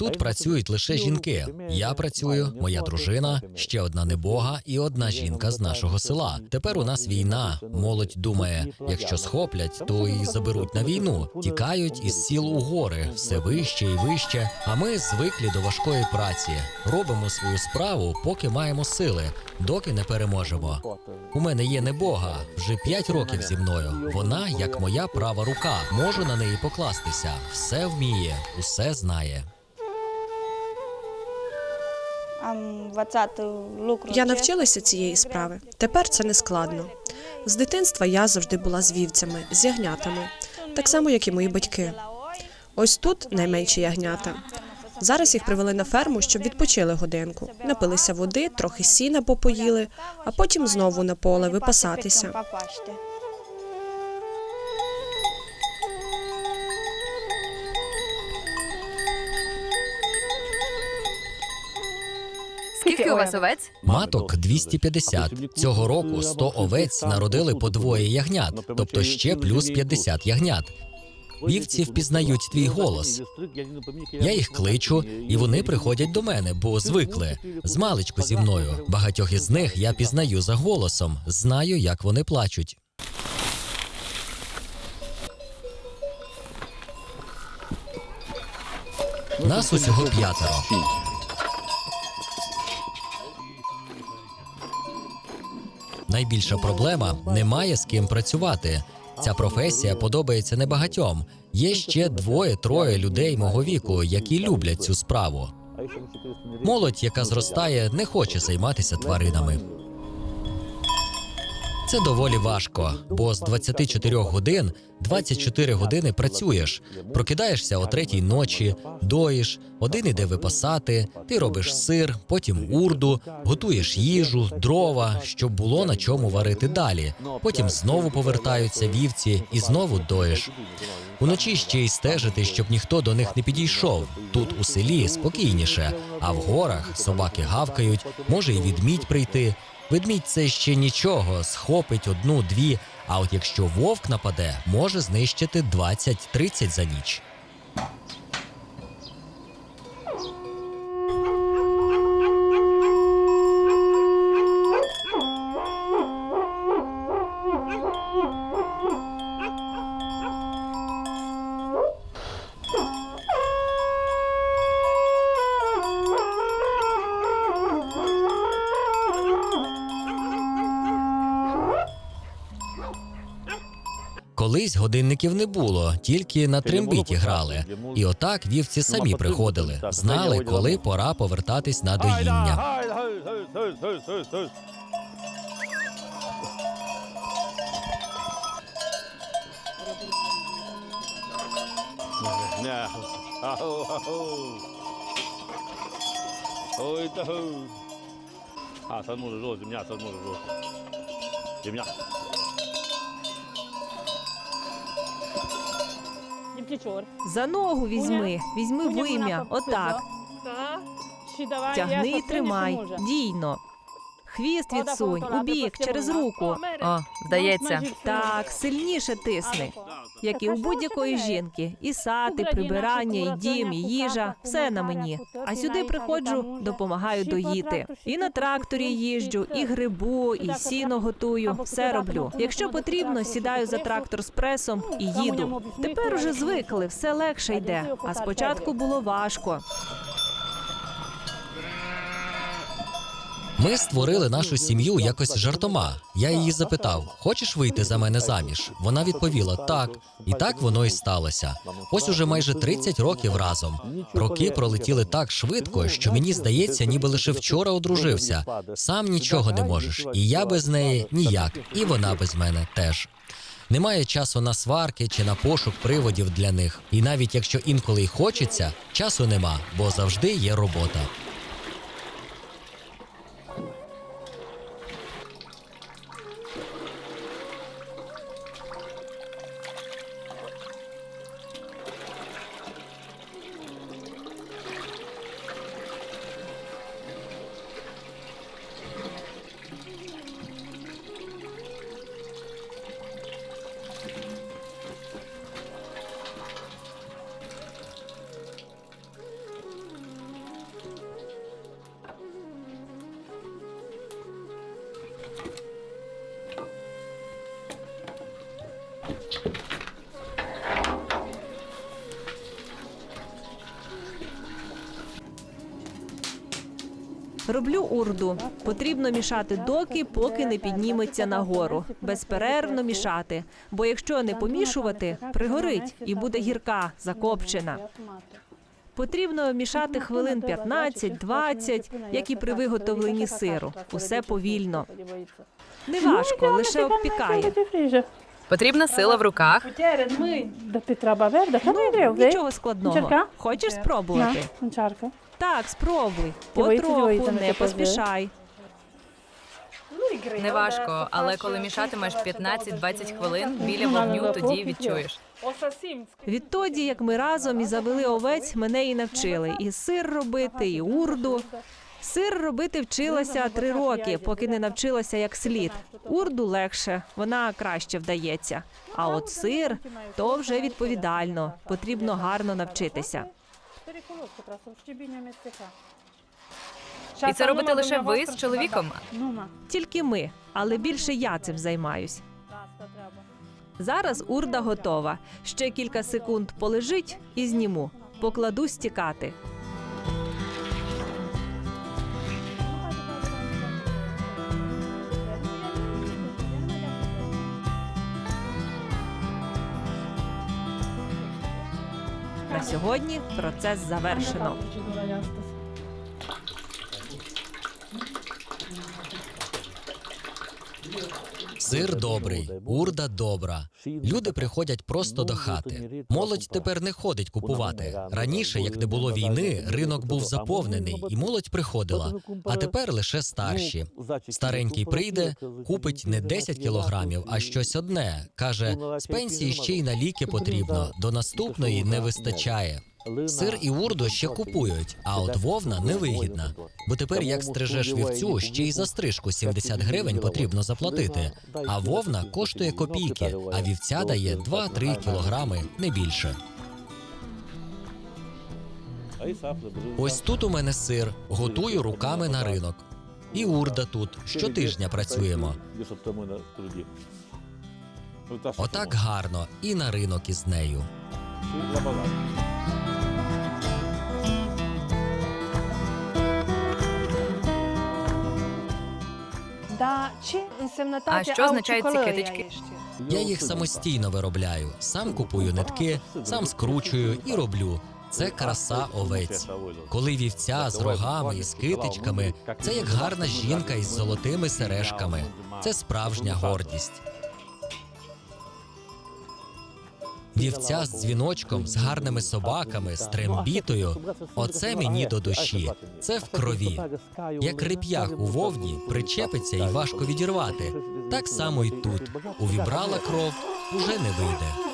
Тут працюють лише жінки. Я працюю, моя дружина, ще одна небога і одна жінка з нашого села. Тепер у нас війна. Молодь думає, якщо схоплять, то і заберуть на війну. Тікають із сіл у гори, все вище і вище. А ми звиклі до важкої праці. Робимо свою справу, поки маємо сили, доки не переможемо. У мене є небога вже п'ять років зі мною. Vona як моя права рука. Можу на неї покластися. Все вміє, усе знає. Я навчилася цієї справи. Тепер це не складно. З дитинства я завжди була з вівцями, з ягнятами, так само, як і мої батьки. Ось тут найменші ягнята. Зараз їх привели на ферму, щоб відпочили годинку, напилися води, трохи сіна попоїли, а потім знову на поле випасатися. Скільки у вас овець? Маток 250. Цього року 100 овець народили по двоє ягнят, тобто ще плюс 50 ягнят. Вівці впізнають твій голос. Я їх кличу, і вони приходять до мене, бо звикли. Змалечку зі мною. Багатьох із них я пізнаю за голосом, знаю, як вони плачуть. Нас усього п'ятеро. Найбільша проблема немає з ким працювати. Ця професія подобається небагатьом. Є ще двоє-троє людей мого віку, які люблять цю справу. Молодь, яка зростає, не хоче займатися тваринами. Це доволі важко, бо з 24 годин 24 години працюєш. Прокидаєшся о третій ночі, доїш, один іде випасати, ти робиш сир, потім урду, готуєш їжу, дрова, щоб було на чому варити далі. Потім знову повертаються вівці і знову доїш. Уночі ще й стежити, щоб ніхто до них не підійшов. Тут у селі спокійніше, а в горах собаки гавкають, може й відмідь прийти. Ведмідь це ще нічого, схопить одну-дві. А от якщо вовк нападе, може знищити 20-30 за ніч. Колись годинників не було, тільки на трембиті грали. І отак вівці самі приходили, знали, коли пора повертатись на доїння. Ой. А, сад може жо, земля, сад може. Земля. За ногу візьми, візьми вим'я, отак. Тягни і тримай, дійно. Хвіст відсунь, у бік, через руку. О, здається. Так, сильніше тисни, як і у будь-якої жінки. І сад, і прибирання, і дім, і їжа все на мені. А сюди приходжу, допомагаю доїти. І на тракторі їжджу, і грибу, і сіно готую. Все роблю. Якщо потрібно, сідаю за трактор з пресом і їду. Тепер уже звикли, все легше йде. А спочатку було важко. Ми створили нашу сім'ю якось жартома. Я її запитав: хочеш вийти за мене заміж? Вона відповіла так, і так воно і сталося. Ось уже майже 30 років разом. Роки пролетіли так швидко, що мені здається, ніби лише вчора одружився. Сам нічого не можеш, і я без неї ніяк, і вона без мене теж. Немає часу на сварки чи на пошук приводів для них. І навіть якщо інколи й хочеться, часу нема, бо завжди є робота. Роблю урду. Потрібно мішати доки, поки не підніметься нагору. Безперервно мішати. Бо якщо не помішувати, пригорить і буде гірка, закопчена. Потрібно мішати хвилин 15-20, як і при виготовленні сиру. Усе повільно. Неважко, лише обпікає. Потрібна сила в руках. Ti treba ver, da kada ide. Нічого складного. Хочеш спробувати? Čarka. Так, спробуй. Потроху, не не поспішай. Неважко, але коли мішатимеш 15-20 хвилин біля вогню, тоді відчуєш. Відтоді, як ми разом і завели овець, мене і навчили і сир робити, і урду. Сир робити вчилася три роки, поки не навчилася як слід. Урду легше, вона краще вдається. А от сир то вже відповідально. Потрібно гарно навчитися. І це робите лише ви з чоловіком. Тільки ми, але більше я цим займаюсь. Зараз урда готова. Ще кілька секунд полежить і зніму. Покладу стікати. Сьогодні процес завершено. Сир добрий, урда добра. Люди приходять просто до хати. Молодь тепер не ходить купувати. Раніше, як не було війни, ринок був заповнений, і молодь приходила. А тепер лише старші. Старенький прийде, купить не 10 кілограмів, а щось одне. каже: з пенсії ще й на ліки потрібно. До наступної не вистачає. Сир і урду ще купують, а от вовна невигідна. Бо тепер, як стрижеш вівцю, ще й за стрижку 70 гривень потрібно заплатити. А вовна коштує копійки, а вівця дає 2-3 кілограми, не більше. Ось тут у мене сир, готую руками на ринок. І урда тут щотижня працюємо. Отак гарно, і на ринок із нею. А що означають ці китички? Я їх самостійно виробляю, сам купую нитки, сам скручую і роблю. Це краса овець. Коли вівця з рогами і з китичками, це як гарна жінка із золотими сережками. Це справжня гордість. Вівця з дзвіночком, з гарними собаками, з трембітою. Оце мені до душі. Це в крові. Як реп'ях у вовні причепиться і важко відірвати. Так само й тут. Увібрала кров, уже не вийде.